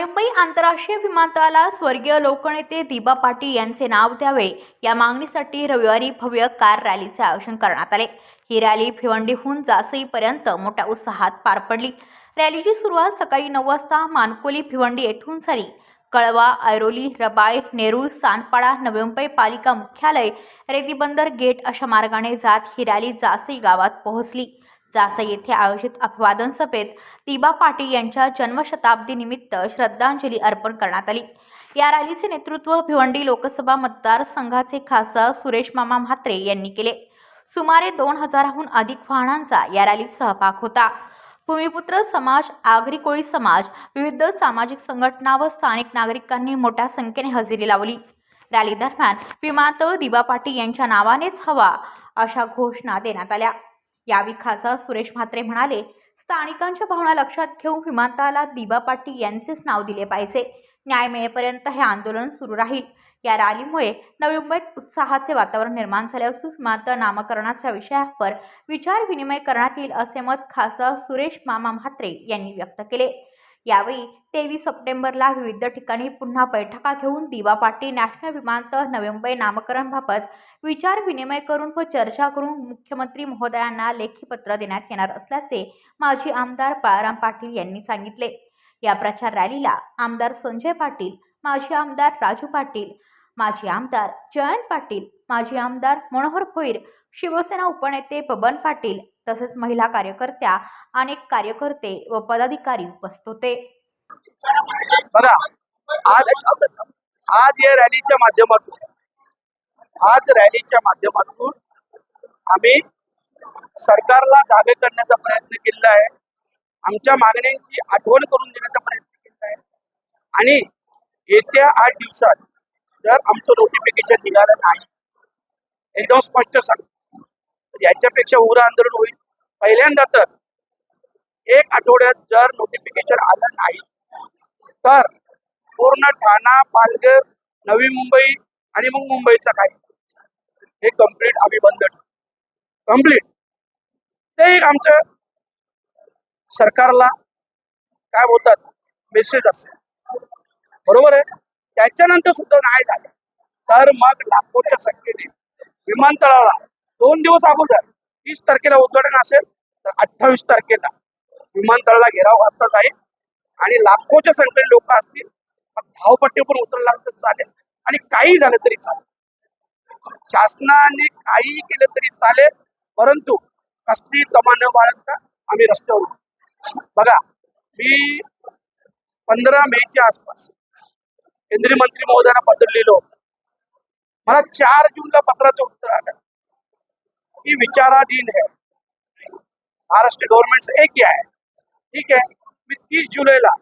मुंबई आंतरराष्ट्रीय विमानतळाला स्वर्गीय लोकनेते दिबा पाटील यांचे नाव द्यावे या मागणीसाठी रविवारी भव्य कार रॅलीचे आयोजन करण्यात आले. ही रॅली भिवंडीहून जासईपर्यंत मोठ्या उत्साहात पार पडली. रॅलीची सुरुवात सकाळी नऊ वाजता मानकोली भिवंडी येथून झाली. कळवा ऐरोली रबाळे नेरूळ सानपाडा नवी मुंबई पालिका मुख्यालय रेतीबंदर गेट अशा मार्गाने जात ही रॅली जासई गावात पोहोचली. जासई येथे आयोजित अभिवादन सभेत दिबा पाटील यांच्या जन्मशताब्दी निमित्त श्रद्धांजली अर्पण करण्यात आली. या रॅलीचे नेतृत्व भिवंडी लोकसभा मतदारसंघाचे खासदार सुरेश मामा म्हात्रे यांनी केले. सुमारे दोन हजाराहून अधिक वाहनांचा या रॅलीत सहभाग होता. भूमिपुत्र समाज आगरी कोळी समाज विविध सामाजिक संघटना व स्थानिक नागरिकांनी मोठ्या संख्येने हजेरी लावली. रॅली दरम्यान विमानतळ दिबा पाटील यांच्या नावानेच हवा अशा घोषणा देण्यात आल्या. यावेळी खासदार सुरेश म्हात्रे म्हणाले स्थानिकांच्या भावना लक्षात घेऊन विमानतळाला दिबा पाटील यांचेच नाव दिले पाहिजे. न्याय मिळेपर्यंत हे आंदोलन सुरू राहील. या रॅलीमुळे नवी मुंबईत उत्साहाचे वातावरण निर्माण झाले असून विमानतळ नामकरणाच्या विषयावर विचार विनिमय करण्यात येईल असे मत खासदार सुरेश मामा म्हात्रे यांनी व्यक्त केले. यावेळी तेवीस सप्टेंबरला विविध ठिकाणी पुन्हा बैठका घेऊन दिवा पाटील नॅशनल विमानतळ नवी मुंबई नामकरणबाबत विचार विनिमय करून व चर्चा करून मुख्यमंत्री महोदयांना लेखी पत्र देण्यात येणार असल्याचे माजी आमदार बाळाराम पाटील यांनी सांगितले. या प्रचार रॅलीला आमदार संजय पाटील माजी आमदार राजू पाटील माजी आमदार जयंत पाटील माजी आमदार मनोहर भोईर शिवसेना उपनेते बबन पाटील तसेच महिला कार्यकर्त्या अनेक कार्यकर्ते व पदाधिकारी उपस्थित होते. बघा आज आज या रॅलीच्या माध्यमातून आज रॅलीच्या माध्यमातून आम्ही सरकारला जागे करण्याचा प्रयत्न केलेला आहे. आमच्या मागण्यांची आठवण करून देण्याचा प्रयत्न केलेला आहे. आणि येत्या आठ दिवसात जर आमचं नोटिफिकेशन निघालं नाही एकदम स्पष्ट सांग याच्यापेक्षा उग्र आंदोलन होईल. पहिल्यांदा तर एक आठवड्यात जर नोटिफिकेशन आलं नाही तर पूर्ण ठाणा पालघर नवी मुंबई आणि मग मुंबईचा काही. हे कंप्लीट आम्ही बंद कंप्लीट ते एक आमचं सरकारला काय बोलतात? मेसेज असेल बरोबर आहे? त्याच्यानंतर सुद्धा नाही झालं. तर मग लाखोच्या संख्येने विमानतळाला दोन दिवस अगोदर तीस तारखेला उद्घाटन असेल तर अठ्ठावीस तारखेला विमानतळाला घेराव घातला आहे. आणि लाखोच्या संख्येने लोक असतील धावपट्टी पण उतरला तर चालेल. आणि काही झालं तरी चालेल. शासनाने काही केलं तरी चालेल परंतु कसली तमा न बाळगता आम्ही रस्त्यावर बघा मी पंधरा मेच्या आसपास केंद्रीय मंत्री महोदयांना पत्र लिहिलं होतं. मला चार जूनला पत्राचं उत्तर आलं. ही विचाराधीन है। महाराष्ट्र गव्हर्नमेंट एक आहे ठीक आहे मी तीस जुलैला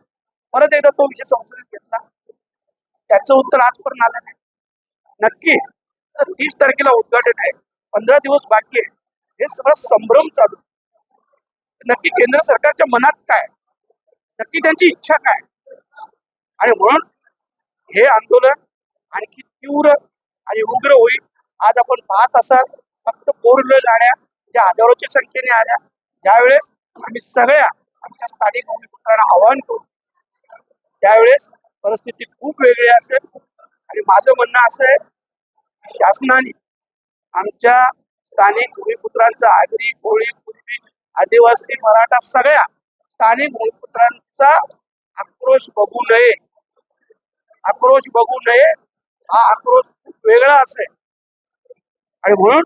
परत एकदा तो विषय संसदेत घेतला त्याचं उत्तर आजपर्यंत आलं नाही. नक्की. तर तीस तारखेला उद्घाटन आहे. पंधरा दिवस बाकी आहे. हे सगळं संभ्रम चालू नक्की केंद्र सरकारच्या मनात काय नक्की त्यांची इच्छा काय आणि म्हणून हे आंदोलन आणखी तीव्र आणि उग्र होईल. आज आपण पाहत असाल. फक्त पोरलं गाड्या ज्या हजारोच्या संख्येने आल्या ज्यावेळेस आम्ही सगळ्या आमच्या स्थानिक भूमिपुत्रांना आवाहन करू त्यावेळेस परिस्थिती खूप वेगळी असेल. आणि माझं म्हणणं असं आहे शासनाने आमच्या स्थानिक भूमिपुत्रांचा आगरी कोळी कुर्मी आदिवासी मराठा सगळ्या स्थानिक भूमिपुत्रांचा आक्रोश बघू नये. आक्रोश बघू नये. हा आक्रोश खूप वेगळा असेल. आणि म्हणून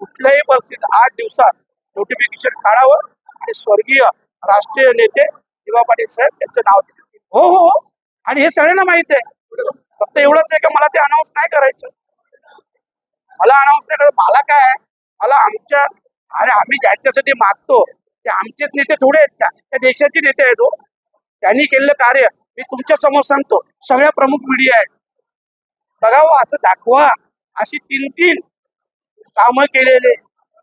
कुठल्याही परिस्थितीत आठ दिवसात नोटिफिकेशन काढावं आणि स्वर्गीय राष्ट्रीय नेते दिवा पाटील साहेब यांचं नाव दिलं हो हो हो. आणि हे सगळ्यांना माहीत आहे. फक्त एवढंच आहे की मला ते अनाऊन्स नाही करायचं. मला अनाऊन्स नाही करायचं. मला काय आहे? मला आमच्या अरे आम्ही ज्यांच्यासाठी मागतो ते आमचेच नेते थोडे आहेत का? त्या देशाचे नेते आहेत हो. त्यांनी केलेलं कार्य मी तुमच्यासमोर सांगतो. सगळ्या प्रमुख मीडिया आहेत. बघावं असं दाखवा. अशी तीन तीन कामं केलेले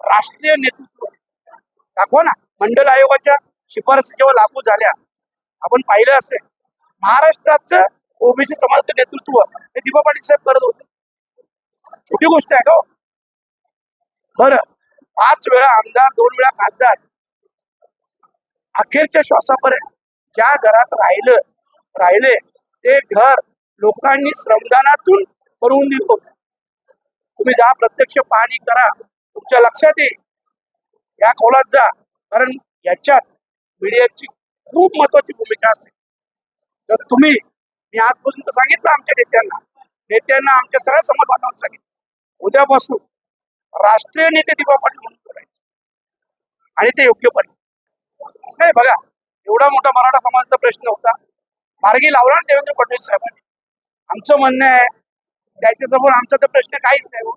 राष्ट्रीय नेतृत्व. दाखवा ना मंडल आयोगाच्या शिफारसी जेव्हा लागू झाल्या आपण पाहिलं असेल महाराष्ट्राचं ओबीसी समाजाचं नेतृत्व हे दिपा पाटील साहेब करत होते. छोटी गोष्ट आहे का बर बरं पाच वेळा आमदार दोन वेळा खासदार. अखेरच्या श्वासापर्यंत ज्या घरात राहिलं राहिले ते घर लोकांनी श्रमदानातून भरवून दिलं होतं. तुम्ही जा प्रत्यक्ष पाहणी करा. तुमच्या लक्षात येईल. या खोलात जा. कारण याच्यात मीडियाची खूप महत्वाची भूमिका असते. तर तुम्ही मी आजपासून तर सांगितलं आमच्या नेत्यांना. नेत्यांना आमच्या सगळ्या समाज बांधवांना सांगितलं. उद्यापासून राष्ट्रीय नेते दिबा पाटील म्हणून करायचे. आणि ते योग्य पण नाही बघा एवढा मोठा मराठा समाजाचा प्रश्न होता. मार्गी लावला देवेंद्र फडणवीस साहेबांनी. आमचं म्हणणं आहे त्याच्यासमोर आमचा तर प्रश्न काहीच नाही हो.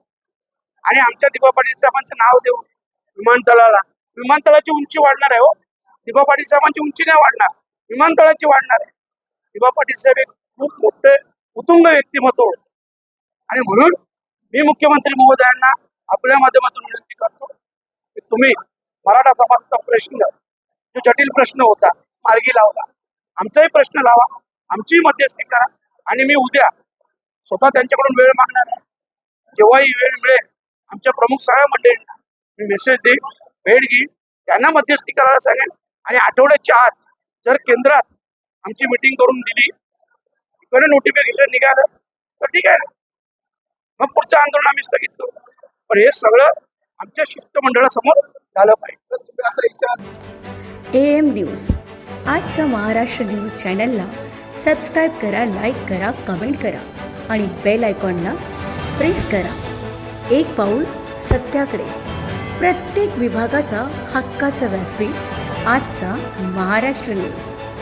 आणि आमच्या दिबा पाटील साहेबांचं नाव देऊ विमानतळाला विमानतळाची उंची वाढणार आहे हो. दिबा पाटील साहेबांची उंची नाही वाढणार विमानतळाची वाढणार आहे. दिबा पाटील साहेब एक खूप मोठे उतुंग व्यक्तिमत्व. आणि म्हणून मी मुख्यमंत्री महोदयांना आपल्या माध्यमातून विनंती करतो की तुम्ही मराठा समाजाचा प्रश्न जो जटिल प्रश्न होता मार्गी लावला आमचाही प्रश्न लावा आमचीही मध्यस्थी करा. आणि मी उद्या स्वतः त्यांच्याकडून वेळ मागणार आहे. जेव्हाही वेळ मिळेल आमच्या प्रमुख सगळ्या मंडळींना मी मेसेज देईन भेट घेईन त्यांना मध्यस्थी करायला सांगेन. आणि आठवड्याच्या आत जर केंद्रात आमची मिटिंग करून दिली इकडे नोटिफिकेशन निघालं तर ठीक आहे ना. मग पुढचं आंदोलन आम्ही स्थगित करू. पण हे सगळं आमच्या शिष्टमंडळासमोर झालं पाहिजे. सर तुम्ही असा विचार. A M news. आजच्या महाराष्ट्र न्यूज चॅनलला सबस्क्राईब करा लाईक करा कमेंट करा. आणि बेल आयकॉनला प्रेस करा. एक पाऊल सत्याकडे. प्रत्येक विभागाचा हक्काचा व्यासपीठ आजचा महाराष्ट्र न्यूज